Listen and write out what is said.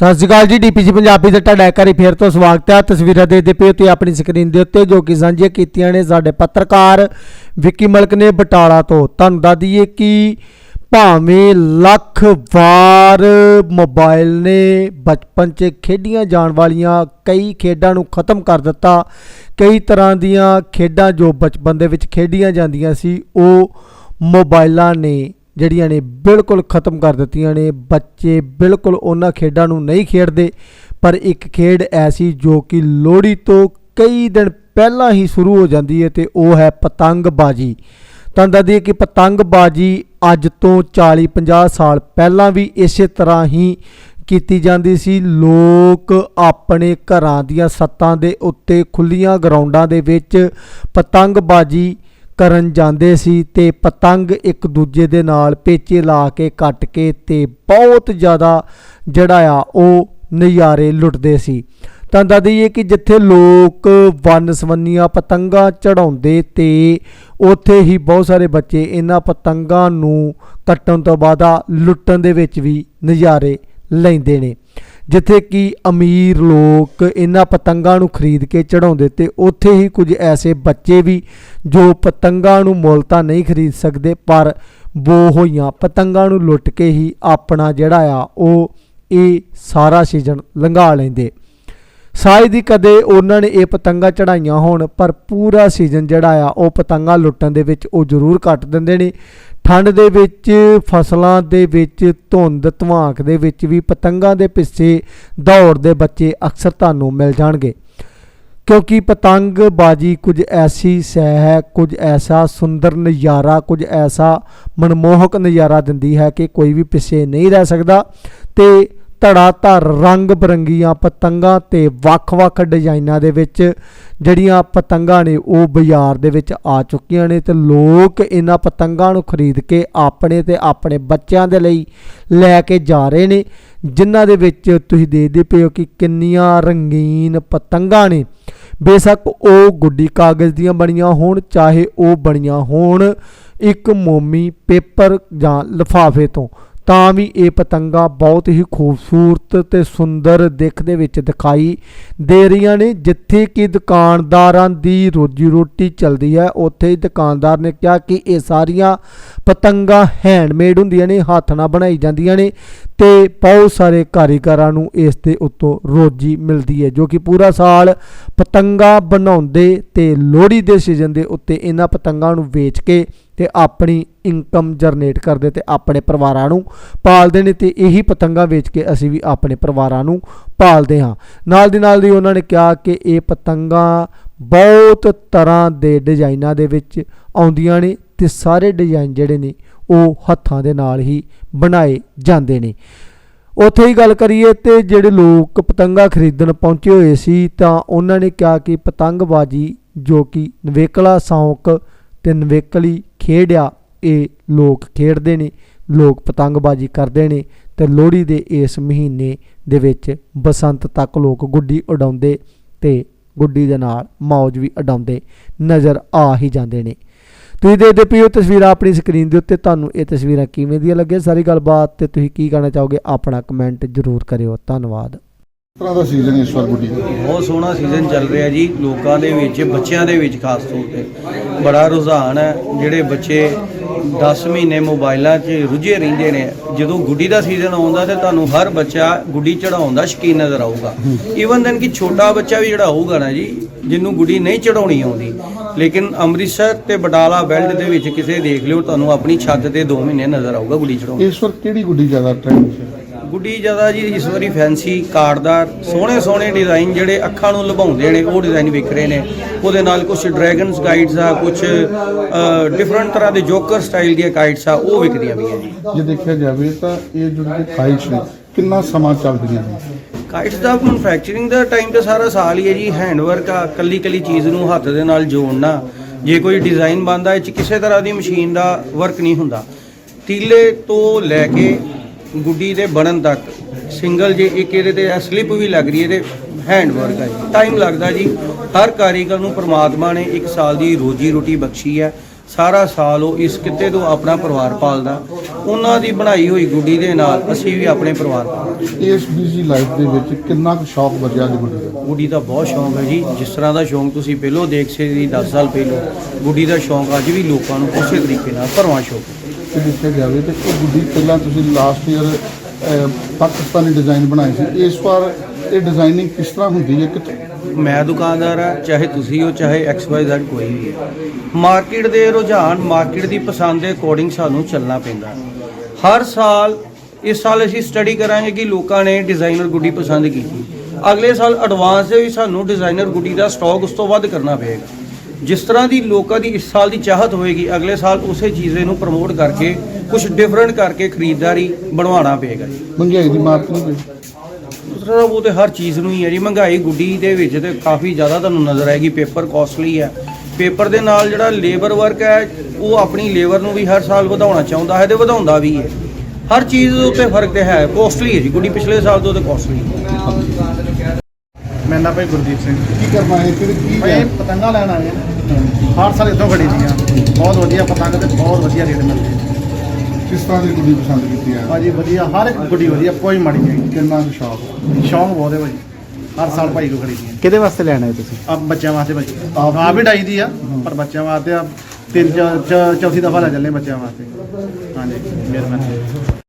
ਸਤਿ ਸ਼੍ਰੀ ਅਕਾਲ ਜੀ, ਡੀਪੀਸੀ ਪੰਜਾਬੀ ਦਾ ਤੁਹਾਡਾ ਇੱਕ ਵਾਰੀ ਫੇਰ ਤੋਂ ਸਵਾਗਤ ਹੈ। ਤਸਵੀਰਾਂ ਦੇਖਦੇ ਪਏ ਹੋ ਤੇ ਆਪਣੀ ਸਕਰੀਨ ਦੇ ਉੱਤੇ ਜੋ ਕਿ ਸਾਂਝੀਆਂ ਕੀਤੀਆਂ ਨੇ ਸਾਡੇ ਪੱਤਰਕਾਰ ਵਿੱਕੀ ਮਲਕ ਨੇ ਬਟਾਲਾ ਤੋਂ। ਤੁਹਾਨੂੰ ਦੱਸ ਦਈਏ ਕਿ ਭਾਵੇਂ ਲੱਖ ਵਾਰ ਮੋਬਾਈਲ ਨੇ ਬਚਪਨ 'ਚ ਖੇਡੀਆਂ ਜਾਣ ਵਾਲੀਆਂ ਕਈ ਖੇਡਾਂ ਨੂੰ ਖਤਮ ਕਰ ਦਿੱਤਾ, ਕਈ ਤਰ੍ਹਾਂ ਦੀਆਂ ਖੇਡਾਂ ਜੋ ਬਚਪਨ ਦੇ ਵਿੱਚ ਖੇਡੀਆਂ ਜਾਂਦੀਆਂ ਸੀ, ਉਹ ਮੋਬਾਈਲਾਂ ਨੇ ਜਿਹੜੀਆਂ ਨੇ ਬਿਲਕੁਲ ਖਤਮ ਕਰ ਦਿੱਤੀਆਂ ਨੇ, ਬੱਚੇ ਬਿਲਕੁਲ ਉਹਨਾਂ ਖੇਡਾਂ ਨੂੰ ਨਹੀਂ ਖੇਡਦੇ, ਪਰ ਇੱਕ ਖੇਡ ਐਸੀ ਜੋ ਕਿ ਲੋਹੜੀ ਤੋਂ ਕਈ ਦਿਨ ਪਹਿਲਾਂ ਹੀ ਸ਼ੁਰੂ ਹੋ ਜਾਂਦੀ ਹੈ ਤੇ ਉਹ ਹੈ ਪਤੰਗਬਾਜ਼ੀ। ਤੁਹਾਨੂੰ ਦੱਸਦੀ ਹੈ ਕਿ ਪਤੰਗਬਾਜ਼ੀ ਅੱਜ ਤੋਂ 40-50 ਸਾਲ ਪਹਿਲਾਂ ਵੀ ਇਸੇ ਤਰ੍ਹਾਂ ਹੀ ਕੀਤੀ ਜਾਂਦੀ ਸੀ। ਲੋਕ ਆਪਣੇ ਘਰਾਂ ਦੀਆਂ ਸੱਤਾਂ ਦੇ ਉੱਤੇ ਖੁੱਲੀਆਂ ਗਰਾਊਂਡਾਂ ਦੇ ਵਿੱਚ ਪਤੰਗਬਾਜ਼ੀ ਕਰਨ ਜਾਂਦੇ ਸੀ ਤੇ ਪਤੰਗ ਇੱਕ ਦੂਜੇ ਦੇ ਨਾਲ ਪੇਚੇ ਲਾ ਕੇ ਕੱਟ ਕੇ ਤੇ ਬਹੁਤ ਜ਼ਿਆਦਾ ਜਿਹੜਾ ਆ ਉਹ ਨਜ਼ਾਰੇ ਲੁੱਟਦੇ ਸੀ। ਤਾਂ ਦੱਸ ਦਈਏ ਕਿ ਜਿੱਥੇ ਲੋਕ ਵੰਨ ਸਵੰਨੀਆਂ ਪਤੰਗਾਂ ਚੜਾਉਂਦੇ ਤੇ ਉੱਥੇ ਹੀ ਬਹੁਤ ਸਾਰੇ ਬੱਚੇ ਇਹਨਾਂ ਪਤੰਗਾਂ ਨੂੰ ਕੱਟਣ ਤੋਂ ਬਾਅਦ ਲੁੱਟਣ ਦੇ ਵਿੱਚ ਵੀ ਨਜ਼ਾਰੇ ਲੈਂਦੇ ਨੇ। ਜਿੱਥੇ ਕਿ ਅਮੀਰ ਲੋਕ ਇਹਨਾਂ ਪਤੰਗਾਂ ਨੂੰ ਖਰੀਦ ਕੇ ਚੜਾਉਂਦੇ ਤੇ ਉੱਥੇ ਹੀ ਕੁਝ ਐਸੇ ਬੱਚੇ ਵੀ ਜੋ ਪਤੰਗਾਂ ਨੂੰ ਮੁੱਲ ਤਾਂ ਨਹੀਂ ਖਰੀਦ ਸਕਦੇ, ਪਰ ਬੋ ਹੋਈਆਂ ਪਤੰਗਾਂ ਨੂੰ ਲੁੱਟ ਕੇ ਹੀ ਆਪਣਾ ਜਿਹੜਾ ਆ, ਉਹ ਇਹ ਸਾਰਾ ਸੀਜ਼ਨ ਲੰਘਾ ਲੈਂਦੇ। ਸ਼ਾਇਦ ਹੀ ਕਦੇ ਉਹਨਾਂ ਨੇ ਇਹ ਪਤੰਗਾਂ ਚੜਾਈਆਂ ਹੋਣ, ਪਰ ਪੂਰਾ ਸੀਜ਼ਨ ਜਿਹੜਾ ਆ, ਉਹ ਪਤੰਗਾਂ ਲੁੱਟਣ ਦੇ ਵਿੱਚ ਉਹ ਜ਼ਰੂਰ ਕੱਟ ਦਿੰਦੇ ਨੇ। ਠੰਡ ਦੇ ਵਿੱਚ, ਫਸਲਾਂ ਦੇ ਵਿੱਚ, ਧੁੰਦ ਧਮਾਕ ਦੇ ਵਿੱਚ ਵੀ, ਪਤੰਗਾਂ ਦੇ ਪਿੱਛੇ ਦੌੜਦੇ ਬੱਚੇ ਅਕਸਰ ਤੁਹਾਨੂੰ ਮਿਲ ਜਾਣਗੇ। ਕਿਉਂਕਿ ਪਤੰਗਬਾਜ਼ੀ ਕੁਝ ਐਸੀ ਸਹਿ ਹੈ, ਕੁਝ ਐਸਾ ਸੁੰਦਰ ਨਜ਼ਾਰਾ, ਕੁਝ ਐਸਾ ਮਨਮੋਹਕ ਨਜ਼ਾਰਾ ਦਿੰਦੀ ਹੈ ਕਿ ਕੋਈ ਵੀ ਪਿੱਛੇ ਨਹੀਂ ਰਹਿ ਸਕਦਾ। ਤੇ ਧੜਾ ਧੜ ਰੰਗ ਬਰੰਗੀਆਂ ਪਤੰਗਾਂ ਤੇ ਵੱਖ-ਵੱਖ ਡਿਜ਼ਾਈਨਾਂ ਦੇ ਵਿੱਚ ਜਿਹੜੀਆਂ ਪਤੰਗਾਂ ਨੇ ਉਹ ਬਾਜ਼ਾਰ ਦੇ ਵਿੱਚ ਆ ਚੁੱਕੀਆਂ ਨੇ ਤੇ ਲੋਕ ਇਹਨਾਂ ਪਤੰਗਾਂ ਨੂੰ ਖਰੀਦ ਕੇ ਆਪਣੇ ਤੇ ਆਪਣੇ ਬੱਚਿਆਂ ਦੇ ਲਈ ਲੈ ਕੇ ਜਾ ਰਹੇ ਨੇ, ਜਿਨ੍ਹਾਂ ਦੇ ਵਿੱਚ ਤੁਸੀਂ ਦੇਖਦੇ ਪਏ ਹੋ ਕਿ ਕਿੰਨੀਆਂ ਰੰਗੀਨ ਪਤੰਗਾਂ ਨੇ। ਬੇਸ਼ੱਕ ਉਹ ਗੁੱਡੀ ਕਾਗਜ਼ ਦੀਆਂ ਬਣੀਆਂ ਹੋਣ, ਚਾਹੇ ਉਹ ਬਣੀਆਂ ਹੋਣ ਇੱਕ ਮੋਮੀ, ਪੇਪਰ ਜਾਂ ਲਿਫਾਫੇ ਤੋਂ। ਤਾਂ ਵੀ ਇਹ ਪਤੰਗਾ ਬਹੁਤ ਹੀ ਖੂਬਸੂਰਤ ਤੇ ਸੁੰਦਰ ਦਿੱਖ ਦੇ ਵਿੱਚ ਦਿਖਾਈ ਦੇ ਰਹੀਆਂ ਨੇ, ਜਿੱਥੇ ਕਿ ਦੁਕਾਨਦਾਰਾਂ ਦੀ ਰੋਜੀ ਰੋਟੀ ਚੱਲਦੀ ਹੈ। ਉੱਥੇ ਹੀ ਦੁਕਾਨਦਾਰ ਨੇ ਕਿਹਾ ਕਿ ਇਹ ਸਾਰੀਆਂ ਪਤੰਗਾ ਹੈਂਡਮੇਡ ਹੁੰਦੀਆਂ ਨੇ, ਹੱਥ ਨਾਲ ਬਣਾਈ ਜਾਂਦੀਆਂ ਨੇ। ਤੇ ਬਹੁਤ ਸਾਰੇ ਕਾਰੀਗਰਾਂ ਨੂੰ ਇਸ ਦੇ ਉੱਤੋਂ ਰੋਜੀ ਮਿਲਦੀ ਹੈ, ਜੋ ਕਿ ਪੂਰਾ ਸਾਲ ਪਤੰਗਾ ਬਣਾਉਂਦੇ ਤੇ ਲੋਹੜੀ ਦੇ ਸੀਜ਼ਨ ਦੇ ਉੱਤੇ ਇਹਨਾਂ ਪਤੰਗਾਂ ਨੂੰ ਵੇਚ ਕੇ ਤੇ ਆਪਣੀ ਇਨਕਮ ਜਨਰੇਟ ਕਰਦੇ ਤੇ ਆਪਣੇ ਪਰਿਵਾਰਾਂ ਨੂੰ ਪਾਲਦੇ ਨੇ ਤੇ ਇਹੀ ਪਤੰਗਾ ਵੇਚ ਕੇ ਅਸੀਂ ਵੀ ਆਪਣੇ ਪਰਿਵਾਰਾਂ ਨੂੰ ਪਾਲਦੇ ਹਾਂ। ਨਾਲ ਦੀ ਨਾਲ ਦੀ ਉਹਨਾਂ ਨੇ ਕਿਹਾ ਕਿ ਇਹ ਪਤੰਗਾ ਬਹੁਤ ਤਰ੍ਹਾਂ ਦੇ ਡਿਜ਼ਾਈਨਾਂ ਦੇ ਵਿੱਚ ਆਉਂਦੀਆਂ ਨੇ ਤੇ ਸਾਰੇ ਡਿਜ਼ਾਈਨ ਜਿਹੜੇ ਨੇ ਉਹ ਹੱਥਾਂ ਦੇ ਨਾਲ ਹੀ ਬਣਾਏ ਜਾਂਦੇ ਨੇ। ਉੱਥੇ ਹੀ ਗੱਲ ਕਰੀਏ ਤੇ ਜਿਹੜੇ ਲੋਕ ਪਤੰਗਾ ਖਰੀਦਣ ਪਹੁੰਚੇ ਹੋਏ ਸੀ ਤਾਂ ਉਹਨਾਂ ਨੇ ਕਿਹਾ ਕਿ ਪਤੰਗਬਾਜ਼ੀ ਜੋ ਕਿ ਨਵੇਕਲਾ ਸ਼ੌਂਕ ਤੇ ਨਵੇਕਲੀ ਖੇਡ ਆ, ਇਹ ਲੋਕ ਖੇਡਦੇ ਨੇ, ਲੋਕ ਪਤੰਗਬਾਜ਼ੀ ਕਰਦੇ ਨੇ ਤੇ ਲੋਹੜੀ ਦੇ ਇਸ ਮਹੀਨੇ ਦੇ ਵਿੱਚ ਬਸੰਤ ਤੱਕ ਲੋਕ ਗੁੱਡੀ ਉਡਾਉਂਦੇ ਤੇ ਗੁੱਡੀ ਦੇ ਨਾਲ ਮੌਜ ਵੀ ਉਡਾਉਂਦੇ ਨਜ਼ਰ ਆ ਹੀ ਜਾਂਦੇ ਨੇ। ਤੁਸੀਂ ਦੇਖਦੇ ਪਏ ਹੋ ਤਸਵੀਰਾਂ ਆਪਣੀ ਸਕਰੀਨ ਦੇ ਉੱਤੇ। ਤੁਹਾਨੂੰ ਇਹ ਤਸਵੀਰਾਂ ਕਿਵੇਂ ਦੀਆਂ ਲੱਗੀਆਂ? ਸਾਰੀ ਗੱਲਬਾਤ ਤੇ ਤੁਸੀਂ ਕੀ ਕਹਿਣਾ ਚਾਹੋਗੇ? ਆਪਣਾ ਕਮੈਂਟ ਜ਼ਰੂਰ ਕਰਿਓ। ਧੰਨਵਾਦ। ਤਰ੍ਹਾਂ ਦਾ ਸੀਜ਼ਨ ਇਸ ਵਾਰ ਗੁੱਡੀ? ਦਾ ਬਹੁਤ ਸੋਹਣਾ ਸੀਜ਼ਨ ਚੱਲ ਰਿਹਾ ਜੀ। ਲੋਕਾਂ ਦੇ ਵਿੱਚ ਬੱਚਿਆਂ ਦੇ ਵਿੱਚ ਖਾਸ ਤੌਰ ਤੇ। ਬੜਾ ਰੁਝਾਨ ਹੈ। ਜਿਹੜੇ ਬੱਚੇ 10 ਮਹੀਨੇ ਮੋਬਾਈਲਾਂ 'ਚ ਰੁੱਝੇ ਰਹਿੰਦੇ ਨੇ। ਜਦੋਂ ਗੁੱਡੀ ਦਾ ਸੀਜ਼ਨ ਆਉਂਦਾ ਤੇ ਤੁਹਾਨੂੰ ਹਰ ਬੱਚਾ ਗੁੱਡੀ ਚੜਾਉਣ ਦਾ ਸ਼ੌਕੀਨ ਨਜ਼ਰ ਆਊਗਾ। ਈਵਨ ਦੈਨ ਕਿ ਛੋਟਾ ਬੱਚਾ ਵੀ ਜਿਹੜਾ ਹੋਊਗਾ ਨਾ ਜੀ, ਜਿਹਨੂੰ ਗੁੱਡੀ ਨਹੀਂ ਚੜਾਉਣੀ ਆਉਂਦੀ। ਲੇਕਿਨ ਅੰਮ੍ਰਿਤਸਰ ਤੇ ਬਟਾਲਾ ਬੈਲਟ ਦੇ ਵਿੱਚ ਕਿਸੇ ਦੇਖ ਲਿਓ, ਤੁਹਾਨੂੰ ਆਪਣੀ ਛੱਤ ਤੇ 2 ਮਹੀਨੇ ਨਜ਼ਰ ਆਊਗਾ ਗੁੱਡੀ ਚੜਾਉਣ ਇਸ ਵਾਰ ਕਿਹੜੀ ਗੁੱਡੀ ਜ਼ਿਆਦਾ ਟ੍ਰੈਂਡ 'ਚ ਹੈ? ਗੁੱਡੀ ਜ਼ਿਆਦਾ ਜੀ ਇਸ ਵਾਰੀ ਫੈਂਸੀ ਕਾਰਡਦਾਰ ਸੋਹਣੇ ਸੋਹਣੇ ਡਿਜ਼ਾਈਨ ਜਿਹੜੇ ਅੱਖਾਂ ਨੂੰ ਲੁਭਾਉਂਦੇ ਨੇ ਉਹ ਡਿਜ਼ਾਈਨ ਵਿਕ ਰਹੇ ਨੇ। ਉਹਦੇ ਨਾਲ ਕੁਝ ਡਰੈਗਨਸ ਗਾਈਡਸ ਆ ਕੁਝ ਡਿਫਰੈਂਟ ਤਰ੍ਹਾਂ ਦੇ ਜੋਕਰ ਸਟਾਈਲ ਦੀਆਂ ਕਾਈਟਸ ਆ ਉਹ ਵਿਕਦੀਆਂ ਵੀ ਜੀ। ਜੇ ਦੇਖਿਆ ਜਾਵੇ ਤਾਂ ਇਹ ਜਿਹੜੇ ਕਾਈਟਸ ਨੇ ਕਿੰਨਾ ਸਮਾਂ ਚੱਲਦੀਆਂ ਨੇ? ਕਾਈਟਸ ਦਾ ਮੈਨੂਫੈਕਚਰਿੰਗ ਦਾ ਟਾਈਮ ਤਾਂ ਸਾਰਾ ਸਾਲ ਹੀ ਹੈ ਜੀ ਹੈਂਡ ਵਰਕ ਆ ਕੱਲੀ ਕੱਲੀ ਚੀਜ਼ ਨੂੰ ਹੱਥ ਦੇ ਨਾਲ ਜੋੜਨਾ। ਜੇ ਕੋਈ ਡਿਜ਼ਾਈਨ ਬਣਦਾ ਇਹ ਚ ਕਿਸੇ ਤਰ੍ਹਾਂ ਦੀ ਮਸ਼ੀਨ ਦਾ ਵਰਕ ਨਹੀਂ ਹੁੰਦਾ। ਤੀਲੇ ਤੋਂ ਲੈ ਕੇ ਗੁੱਡੀ ਦੇ ਬਣਨ ਤੱਕ। ਸਿੰਗਲ ਜੇ ਇੱਕ ਇਹਦੇ ਤੇ ਸਲਿੱਪ ਵੀ ਲੱਗ ਰਹੀ ਹੈ ਤੇ ਹੈਂਡ ਵਰਕ ਹੈ ਟਾਈਮ ਲੱਗਦਾ ਜੀ। ਹਰ ਕਾਰੀਗਰ ਨੂੰ ਪ੍ਰਮਾਤਮਾ ਨੇ ਇੱਕ ਸਾਲ ਦੀ ਰੋਜੀ ਰੋਟੀ ਬਖਸ਼ੀ ਹੈ। ਸਾਰਾ ਸਾਲ ਉਹ ਇਸ ਕਿੱਤੇ ਤੋਂ ਆਪਣਾ ਪਰਿਵਾਰ ਪਾਲਦਾ। ਉਹਨਾਂ ਦੀ ਬਣਾਈ ਹੋਈ ਗੁੱਡੀ ਦੇ ਨਾਲ ਅਸੀਂ ਵੀ ਆਪਣੇ ਪਰਿਵਾਰ ਇਸ ਬਿਜ਼ੀ ਲਾਈਫ ਦੇ ਵਿੱਚ ਕਿੰਨਾ ਕੁ ਸ਼ੌਕ ਬਚਿਆ ਜੀ ਗੁੱਡੀ ਦਾ? ਗੁੱਡੀ ਦਾ ਬਹੁਤ ਸ਼ੌਂਕ ਹੈ ਜੀ। ਜਿਸ ਤਰ੍ਹਾਂ ਦਾ ਸ਼ੌਂਕ ਤੁਸੀਂ ਪਹਿਲੋਂ ਦੇਖ ਸੀ 10 ਸਾਲ ਪਹਿਲੋਂ ਗੁੱਡੀ ਦਾ ਸ਼ੌਂਕ ਅੱਜ ਵੀ ਲੋਕਾਂ ਨੂੰ ਉਸੇ ਤਰੀਕੇ ਨਾਲ ਭਰਵਾਂ ਸ਼ੌਂਕ ਹੈ। ਕਿ ਦੇਖਿਆ ਜਾਵੇ ਤੇ ਇਹ ਗੁੱਡੀ ਪਹਿਲਾਂ ਤੁਸੀਂ ਲਾਸਟ ਈਅਰ ਪਾਕਿਸਤਾਨੀ ਡਿਜ਼ਾਈਨ ਬਣਾਏ ਸੀ। ਇਸ ਵਾਰ ਇਹ ਡਿਜ਼ਾਈਨਿੰਗ ਕਿਸ ਤਰ੍ਹਾਂ ਹੁੰਦੀ ਹੈ? ਕਿ ਮੈਂ ਦੁਕਾਨਦਾਰ ਆ ਚਾਹੇ ਤੁਸੀਂ ਹੋ, ਚਾਹੇ ਐਕਸ ਵਾਈ ਜ਼ੈਡ ਕੋਈ ਵੀ ਮਾਰਕੀਟ ਦੇ ਰੁਝਾਨ, ਮਾਰਕੀਟ ਦੀ ਪਸੰਦ ਦੇ ਅਕੋਰਡਿੰਗ ਸਾਨੂੰ ਚੱਲਣਾ ਪੈਂਦਾ। ਹਰ ਸਾਲ ਇਸ ਸਾਲ ਅਸੀਂ ਸਟੱਡੀ ਕਰਾਂਗੇ ਕਿ ਲੋਕਾਂ ਨੇ ਡਿਜ਼ਾਈਨਰ ਗੁੱਡੀ ਪਸੰਦ ਕੀਤੀ। ਅਗਲੇ ਸਾਲ ਐਡਵਾਂਸ ਦੇ ਵੀ ਸਾਨੂੰ ਡਿਜ਼ਾਈਨਰ ਗੁੱਡੀ ਦਾ ਸਟਾਕ ਉਸ ਤੋਂ ਵੱਧ ਕਰਨਾ ਪਏਗਾ। ਜਿਸ ਤਰ੍ਹਾਂ ਦੀ ਲੋਕਾਂ ਦੀ ਇਸ ਸਾਲ ਦੀ ਚਾਹਤ ਹੋਏਗੀ, ਅਗਲੇ ਸਾਲ ਉਸੇ ਚੀਜ਼ੇ ਨੂੰ ਪ੍ਰਮੋਟ ਕਰਕੇ ਕੁਝ ਡਿਫਰੈਂਟ ਕਰਕੇ ਖਰੀਦਦਾਰੀ ਬਣਵਾਉਣਾ ਪਏਗਾ। ਮਹਿੰਗਾਈ ਦੀ ਮਾਰਕ ਦੂਸਰਾ ਉਹ ਤੇ ਹਰ ਚੀਜ਼ ਨੂੰ ਹੀ ਹੈ ਜੀ ਮਹਿੰਗਾਈ ਗੁੱਡੀ ਦੇ ਵਿੱਚ ਤੇ ਕਾਫੀ ਜ਼ਿਆਦਾ ਤੁਹਾਨੂੰ ਨਜ਼ਰ ਆਏਗੀ ਪੇਪਰ ਕਾਸਟਲੀ ਹੈ। ਪੇਪਰ ਦੇ ਨਾਲ ਜਿਹੜਾ ਲੇਬਰ ਵਰਕ ਹੈ ਉਹ ਆਪਣੀ ਲੇਬਰ ਨੂੰ ਵੀ ਹਰ ਸਾਲ ਵਧਾਉਣਾ ਚਾਹੁੰਦਾ ਹੈ ਤੇ ਵਧਾਉਂਦਾ ਵੀ ਹੈ। ਹਰ ਚੀਜ਼ ਦੇ ਉੱਤੇ ਫ਼ਰਕ ਤੇ ਹੈ ਕਾਸਟਲੀ ਹੈ ਜੀ ਗੁੱਡੀ ਪਿਛਲੇ ਸਾਲ ਤੋਂ ਤੇ ਕਾਸਟਲੀ ਹੈ। ਮੇਰਾ ਨਾਮ ਭਾਈ ਗੁਰਦੀਪ ਸਿੰਘ। ਕੀ ਕਰਨਾ ਹੈ? ਕਿ ਕੀ ਭਾਈ ਪਤੰਗਾਂ ਲੈਣ ਆਏ ਆ। ਹਰ ਸਾਲ ਇੱਥੋਂ ਖੜੀ ਦੀਆਂ। ਬਹੁਤ ਵਧੀਆ ਪਤੰਗ ਤੇ ਬਹੁਤ ਵਧੀਆ ਰੇਟ ਮਿਲਦੇ ਆ। ਕਿਸ ਤਰ੍ਹਾਂ ਦੀ ਗੁੱਡੀ ਪਸੰਦ ਕੀਤੀ ਹੈ? ਭਾਜੀ ਵਧੀਆ ਹਰ ਇੱਕ ਗੁੱਡੀ ਵਧੀਆ ਕੋਈ ਮਾੜੀ ਨਹੀਂ ਕਿੰਨਾ ਕੁ ਸ਼ੌਕ? ਸ਼ੌਂਕ ਬਹੁਤ ਹੈ ਭਾਜੀ। ਹਰ ਸਾਲ ਭਾਈ ਕੋ ਖੜੀ ਦੀਆਂ ਕਿਹਦੇ ਵਾਸਤੇ ਲੈਣਾ ਹੈ ਤੁਸੀਂ? ਆ ਬੱਚਿਆਂ ਵਾਸਤੇ ਭਾਜੀ। ਆਪ ਆਪ ਵੀ? ਡਾਈ ਦੀ ਆ ਪਰ ਬੱਚਿਆਂ ਵਾਸਤੇ ਆ। ਤਿੰਨ ਚ- ਚ- ਚੌਥੀ ਦਫਾ ਲੈ ਚੱਲੇ ਬੱਚਿਆਂ ਵਾਸਤੇ। ਹਾਂਜੀ ਮਿਹਰਬਾਨੀ।